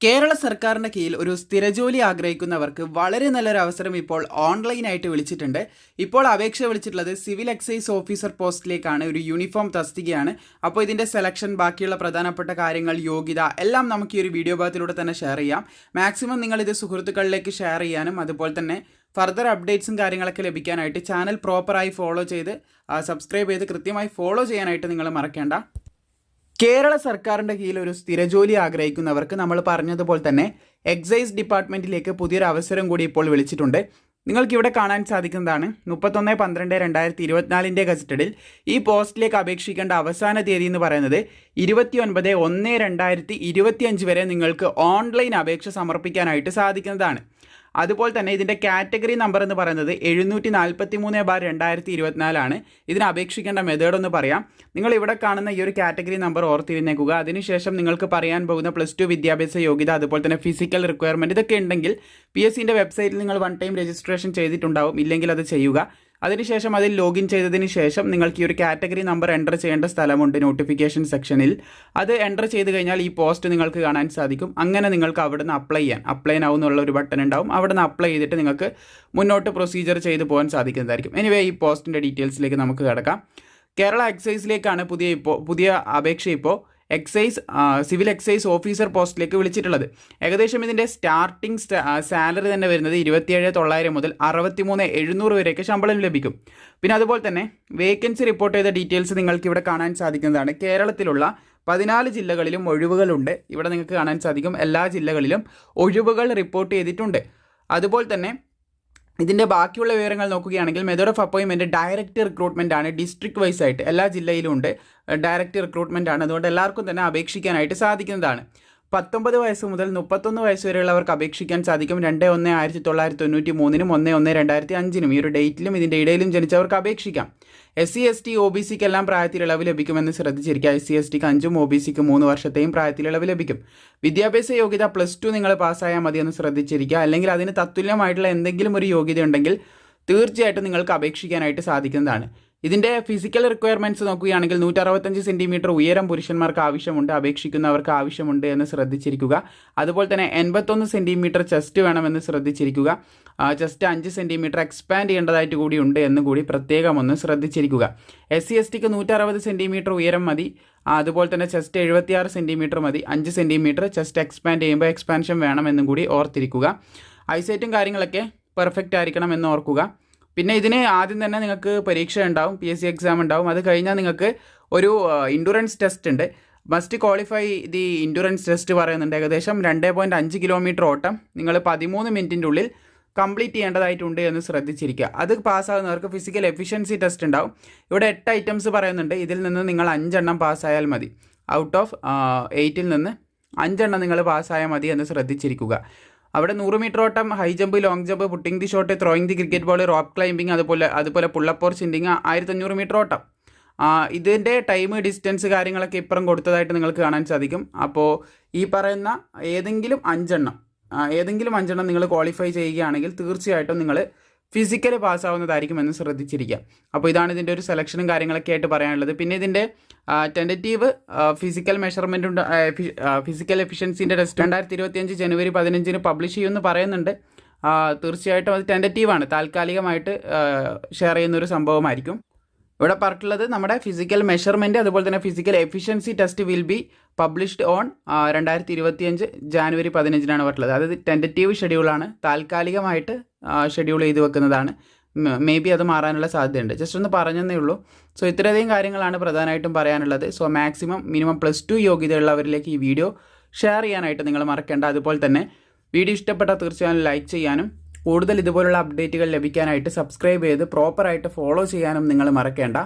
കേരള സർക്കാരിന്റെ കീഴിൽ ഒരു സ്ഥിരജോലി ആഗ്രഹിക്കുന്നവർക്ക് വളരെ നല്ലൊരു അവസരം ഇപ്പോൾ ഓൺലൈനായിട്ട് വിളിച്ചിട്ടുണ്ട്. ഇപ്പോൾ അപേക്ഷ വിളിച്ചിട്ടുള്ളത് സിവിൽ എക്സൈസ് ഓഫീസർ പോസ്റ്റിലേക്കാണ്. ഒരു യൂണിഫോം തസ്തികയാണ്. അപ്പോൾ ഇതിന്റെ സെലക്ഷൻ ബാക്കിയുള്ള പ്രധാനപ്പെട്ട കാര്യങ്ങൾ യോഗ്യത എല്ലാം നമുക്ക് ഈ ഒരു വീഡിയോ ഭാഗത്തിലൂടെ തന്നെ ഷെയർ ചെയ്യാം. മാക്സിമം നിങ്ങൾ ഇത് സുഹൃത്തുക്കളിലേക്ക് ഷെയർ ചെയ്യാനും അതുപോലെ തന്നെ ഫർദർ അപ്ഡേറ്റ്സും കാര്യങ്ങളൊക്കെ ലഭിക്കാനായിട്ട് ചാനൽ പ്രോപ്പറായി ഫോളോ ചെയ്ത് സബ്സ്ക്രൈബ് ചെയ്ത് കൃത്യമായി ഫോളോ ചെയ്യാനായിട്ട് നിങ്ങൾ മറക്കേണ്ട. കേരള സർക്കാരിന്റെ കീഴിൽ ഒരു സ്ഥിരജോലി ആഗ്രഹിക്കുന്നവർക്ക് നമ്മൾ പറഞ്ഞതുപോലെ തന്നെ എക്സൈസ് ഡിപ്പാർട്ട്മെന്റിലേക്ക് പുതിയൊരു അവസരം കൂടി ഇപ്പോൾ വിളിച്ചിട്ടുണ്ട്. നിങ്ങൾക്കിവിടെ കാണാൻ സാധിക്കുന്നതാണ് മുപ്പത്തൊന്ന് പന്ത്രണ്ട് രണ്ടായിരത്തി ഇരുപത്തിനാലിന്റെ ഗസറ്റഡിൽ ഈ പോസ്റ്റിലേക്ക് അപേക്ഷിക്കേണ്ട അവസാന തീയതി എന്ന് പറയുന്നത് ഇരുപത്തി ഒൻപത് ഒന്ന് രണ്ടായിരത്തി ഇരുപത്തിയഞ്ച് വരെ നിങ്ങൾക്ക് ഓൺലൈൻ അപേക്ഷ സമർപ്പിക്കാനായിട്ട് സാധിക്കുന്നതാണ്. അതുപോലെ തന്നെ ഇതിന്റെ കാറ്റഗറി നമ്പർ എന്ന് പറയുന്നത് എഴുന്നൂറ്റി നാൽപ്പത്തി മൂന്ന് ബാർ രണ്ടായിരത്തി ഇരുപത്തിനാലാണ് ഇതിന് അപേക്ഷിക്കേണ്ട മെത്തേഡ് എന്ന് പറയാം. നിങ്ങൾ ഇവിടെ കാണുന്ന ഈ ഒരു കാറ്റഗറി നമ്പർ ഓർത്തിരുന്നേക്കുക. അതിനുശേഷം നിങ്ങൾക്ക് പറയാൻ പോകുന്ന പ്ലസ് ടു വിദ്യാഭ്യാസ യോഗ്യത അതുപോലെ തന്നെ ഫിസിക്കൽ റിക്വയർമെന്റ് ഇതൊക്കെ ഉണ്ടെങ്കിൽ പി എസ് സിന്റെ വെബ്സൈറ്റിൽ നിങ്ങൾ വൺ ടൈം രജിസ്ട്രേഷൻ ചെയ്തിട്ടുണ്ടാവും. ഇല്ലെങ്കിൽ അത് ചെയ്യുക. അതിനുശേഷം അതിൽ ലോഗിൻ ചെയ്തതിന് ശേഷം നിങ്ങൾക്ക് ഈ ഒരു കാറ്റഗറി നമ്പർ എന്റർ ചെയ്യേണ്ട സ്ഥലമുണ്ട് നോട്ടിഫിക്കേഷൻ സെക്ഷനിൽ അത് എന്റർ ചെയ്ത് കഴിഞ്ഞാൽ ഈ പോസ്റ്റ് നിങ്ങൾക്ക് കാണാൻ സാധിക്കും. അങ്ങനെ നിങ്ങൾക്ക് അവിടെ നിന്ന് അപ്ലൈ ചെയ്യാൻ അപ്ലൈ നൗ എന്നുള്ള ഒരു ബട്ടൺ ഉണ്ടാവും. അവിടെ നിന്ന് അപ്ലൈ ചെയ്തിട്ട് നിങ്ങൾക്ക് മുന്നോട്ട് പ്രൊസീജിയർ ചെയ്ത് പോകാൻ സാധിക്കുന്നതായിരിക്കും. എനിവേ ഈ പോസ്റ്റിന്റെ ഡീറ്റെയിൽസിലേക്ക് നമുക്ക് കിടക്കാം. കേരള എക്സൈസിലേക്കാണ് പുതിയ ഇപ്പോൾ പുതിയ അപേക്ഷ ഇപ്പോൾ എക്സൈസ് സിവിൽ എക്സൈസ് ഓഫീസർ പോസ്റ്റിലേക്ക് വിളിച്ചിട്ടുള്ളത്. ഏകദേശം ഇതിന്റെ സ്റ്റാർട്ടിംഗ് സാലറി തന്നെ വരുന്നത് ഇരുപത്തിയേഴ് തൊള്ളായിരം മുതൽ അറുപത്തിമൂന്ന് എഴുന്നൂറ് വരെയൊക്കെ ശമ്പളം ലഭിക്കും. പിന്നെ അതുപോലെ തന്നെ വേക്കൻസി റിപ്പോർട്ട് ചെയ്ത ഡീറ്റെയിൽസ് നിങ്ങൾക്ക് ഇവിടെ കാണാൻ സാധിക്കുന്നതാണ്. കേരളത്തിലുള്ള പതിനാല് ജില്ലകളിലും ഒഴിവുകളുണ്ട്. ഇവിടെ നിങ്ങൾക്ക് കാണാൻ സാധിക്കും. എല്ലാ ജില്ലകളിലും ഒഴിവുകൾ റിപ്പോർട്ട് ചെയ്തിട്ടുണ്ട്. അതുപോലെ തന്നെ ഇതിന്റെ ബാക്കിയുള്ള വിവരങ്ങൾ നോക്കുകയാണെങ്കിൽ മെത്തേഡ് ഓഫ് അപ്പോയിൻമെന്റ് ഡയറക്റ്റ് റിക്രൂട്ട്മെന്റ് ആണ് ഡിസ്ട്രിക്ട് വൈസ് ആയിട്ട് എല്ലാ ജില്ലയിലും ഉണ്ട്. ഡയറക്റ്റ് റിക്രൂട്ട്മെന്റ് ആണ്. അതുകൊണ്ട് എല്ലാവർക്കും തന്നെ അപേക്ഷിക്കാനായിട്ട് സാധിക്കുന്നതാണ്. പത്തൊമ്പത് വയസ്സ് മുതൽ മുപ്പത്തൊന്ന് വയസ്സ് വരെയുള്ളവർക്ക് അപേക്ഷിക്കാൻ സാധിക്കും. രണ്ട് ഒന്ന് ആയിരത്തി തൊള്ളായിരത്തി തൊണ്ണൂറ്റി മൂന്നിനും ഒന്ന് ഒന്ന് രണ്ടായിരത്തി അഞ്ചിനും ഈ ഒരു ഡേറ്റിലും ഇതിന്റെ ഇടയിലും ജനിച്ചവർക്ക് അപേക്ഷിക്കാം. S C S T O B സിക്ക് എല്ലാം പ്രായത്തിൽ ഇളവ് ലഭിക്കുമെന്ന് ശ്രദ്ധിച്ചിരിക്കുക. എസ് സി എസ് ടിക്ക് അഞ്ചും ഒ ബി സിക്ക് മൂന്ന് വർഷത്തെയും പ്രായത്തിൽ ഇളവ് ലഭിക്കും. വിദ്യാഭ്യാസ യോഗ്യത പ്ലസ് ടു നിങ്ങൾ പാസ്സായാൽ മതി എന്ന് ശ്രദ്ധിച്ചിരിക്കുക. അല്ലെങ്കിൽ അതിന് തത്തുല്യമായിട്ടുള്ള എന്തെങ്കിലും ഒരു യോഗ്യത ഉണ്ടെങ്കിൽ തീർച്ചയായിട്ടും നിങ്ങൾക്ക് അപേക്ഷിക്കാനായിട്ട് സാധിക്കുന്നതാണ്. ഇതിന്റെ ഫിസിക്കൽ റിക്വയർമെന്റ്സ് നോക്കുകയാണെങ്കിൽ നൂറ്ററുപത്തഞ്ച് സെന്റിമീറ്റർ ഉയരം പുരുഷന്മാർക്ക് ആവശ്യമുണ്ട് അപേക്ഷിക്കുന്നവർക്ക് ആവശ്യമുണ്ട് എന്ന് ശ്രദ്ധിച്ചിരിക്കുക. അതുപോലെ തന്നെ എൺപത്തൊന്ന് സെന്റിമീറ്റർ ചെസ്റ്റ് വേണമെന്ന് ശ്രദ്ധിച്ചിരിക്കുക. ചെസ്റ്റ് അഞ്ച് സെന്റിമീറ്റർ എക്സ്പാൻഡ് ചെയ്യേണ്ടതായിട്ട് കൂടി ഉണ്ട് എന്ന് കൂടി പ്രത്യേകം ഒന്ന് ശ്രദ്ധിച്ചിരിക്കുക. എസ് സി എസ് ടിക്ക് നൂറ്ററുപത് സെന്റിമീറ്റർ ഉയരം മതി. അതുപോലെ തന്നെ ചെസ്റ്റ് എഴുപത്തിയാറ് സെന്റിമീറ്റർ മതി. അഞ്ച് സെന്റിമീറ്റർ ചെസ്റ്റ് എക്സ്പാൻഡ് ചെയ്യുമ്പോൾ എക്സ്പാൻഷൻ വേണമെന്നും കൂടി ഓർത്തിരിക്കുക. ഐസൈറ്റും കാര്യങ്ങളൊക്കെ പെർഫെക്റ്റ് ആയിരിക്കണം എന്ന് ഓർക്കുക. പിന്നെ ഇതിന് ആദ്യം തന്നെ നിങ്ങൾക്ക് പരീക്ഷ ഉണ്ടാവും പി എസ് സി എക്സാം ഉണ്ടാവും. അത് കഴിഞ്ഞാൽ നിങ്ങൾക്ക് ഒരു ഇൻഡുറൻസ് ടെസ്റ്റ് ഉണ്ട്. Must qualify the endurance test പറയുന്നുണ്ട്. ഏകദേശം രണ്ട് പോയിന്റ് അഞ്ച് കിലോമീറ്റർ ഓട്ടം നിങ്ങൾ പതിമൂന്ന് മിനിറ്റിന്റെ ഉള്ളിൽ കംപ്ലീറ്റ് ചെയ്യേണ്ടതായിട്ടുണ്ട് എന്ന് ശ്രദ്ധിച്ചിരിക്കുക. അത് പാസ്സാകുന്നവർക്ക് ഫിസിക്കൽ എഫിഷ്യൻസി ടെസ്റ്റ് ഉണ്ടാവും. ഇവിടെ എട്ട് ഐറ്റംസ് പറയുന്നുണ്ട്. ഇതിൽ നിന്ന് നിങ്ങൾ അഞ്ചെണ്ണം പാസ്സായാൽ മതി. ഔട്ട് ഓഫ് എയ്റ്റിൽ നിന്ന് അഞ്ചെണ്ണം നിങ്ങൾ പാസ്സായാൽ മതി എന്ന് ശ്രദ്ധിച്ചിരിക്കുക. അവിടെ നൂറ് മീറ്റർ ഓട്ടം high jump long jump putting the shot throwing the cricket ball rope climbing അതുപോലെ അതുപോലെ പുള്ളപ്പോർ ചിൻഡിങ് ആയിരത്തഞ്ഞൂറ് മീറ്റർ ഓട്ടം ഇതിന്റെ ടൈം ഡിസ്റ്റൻസ് കാര്യങ്ങളൊക്കെ ഇപ്പുറം കൊടുത്തതായിട്ട് നിങ്ങൾക്ക് കാണാൻ സാധിക്കും. അപ്പോൾ ഈ പറയുന്ന ഏതെങ്കിലും അഞ്ചെണ്ണം ഏതെങ്കിലും അഞ്ചെണ്ണം നിങ്ങൾ ക്വാളിഫൈ ചെയ്യുകയാണെങ്കിൽ തീർച്ചയായിട്ടും നിങ്ങൾ ഫിസിക്കൽ പാസ്സാവുന്നതായിരിക്കും എന്ന് ശ്രദ്ധിച്ചിരിക്കുക അപ്പോൾ ഇതാണ് ഇതിന്റെ ഒരു സെലക്ഷനും കാര്യങ്ങളൊക്കെ ആയിട്ട് പറയാനുള്ളത്. പിന്നെ ഇതിന്റെ ടെന്ററ്റീവ് ഫിസിക്കൽ മെഷർമെന്റ് ഉണ്ട് ഫിസിക്കൽ എഫിഷ്യൻസിന്റെ ടെസ്റ്റ് രണ്ടായിരത്തി ഇരുപത്തിയഞ്ച് ജനുവരി പതിനഞ്ചിന് പബ്ലിഷ് ചെയ്യുമെന്ന് പറയുന്നുണ്ട്. തീർച്ചയായിട്ടും അത് ടെന്ററ്റീവാണ് താൽക്കാലികമായിട്ട് ഷെയർ ചെയ്യുന്ന ഒരു സംഭവമായിരിക്കും. ഇവിടെ പറഞ്ഞിട്ടുള്ളത് നമ്മുടെ ഫിസിക്കൽ മെഷർമെന്റ് അതുപോലെ തന്നെ physical efficiency test will be published on രണ്ടായിരത്തി ഇരുപത്തിയഞ്ച് ജാനുവരി പതിനഞ്ചിനാണ് പറഞ്ഞിട്ടുള്ളത്. അതായത് ടെന്ററ്റീവ് ഷെഡ്യൂളാണ് താൽക്കാലികമായിട്ട് ഷെഡ്യൂൾ ചെയ്ത് വെക്കുന്നതാണ്. മേ ബി അത് മാറാനുള്ള സാധ്യതയുണ്ട്. ജസ്റ്റ് ഒന്ന് പറഞ്ഞതേ ഉള്ളൂ. സോ ഇത്രയധികം കാര്യങ്ങളാണ് പ്രധാനമായിട്ടും പറയാനുള്ളത്. So maximum minimum plus two യോഗ്യതയുള്ളവരിലേക്ക് ഈ വീഡിയോ ഷെയർ ചെയ്യാനായിട്ട് നിങ്ങൾ മറക്കേണ്ട. അതുപോലെ തന്നെ വീഡിയോ ഇഷ്ടപ്പെട്ടാൽ തീർച്ചയായും ലൈക്ക് ചെയ്യാനും കൂടുതൽ ഇതുപോലുള്ള അപ്ഡേറ്റുകൾ ലഭിക്കാനായിട്ട് സബ്സ്ക്രൈബ് ചെയ്ത് പ്രോപ്പറായിട്ട് ഫോളോ ചെയ്യാനും നിങ്ങൾ മറക്കേണ്ട.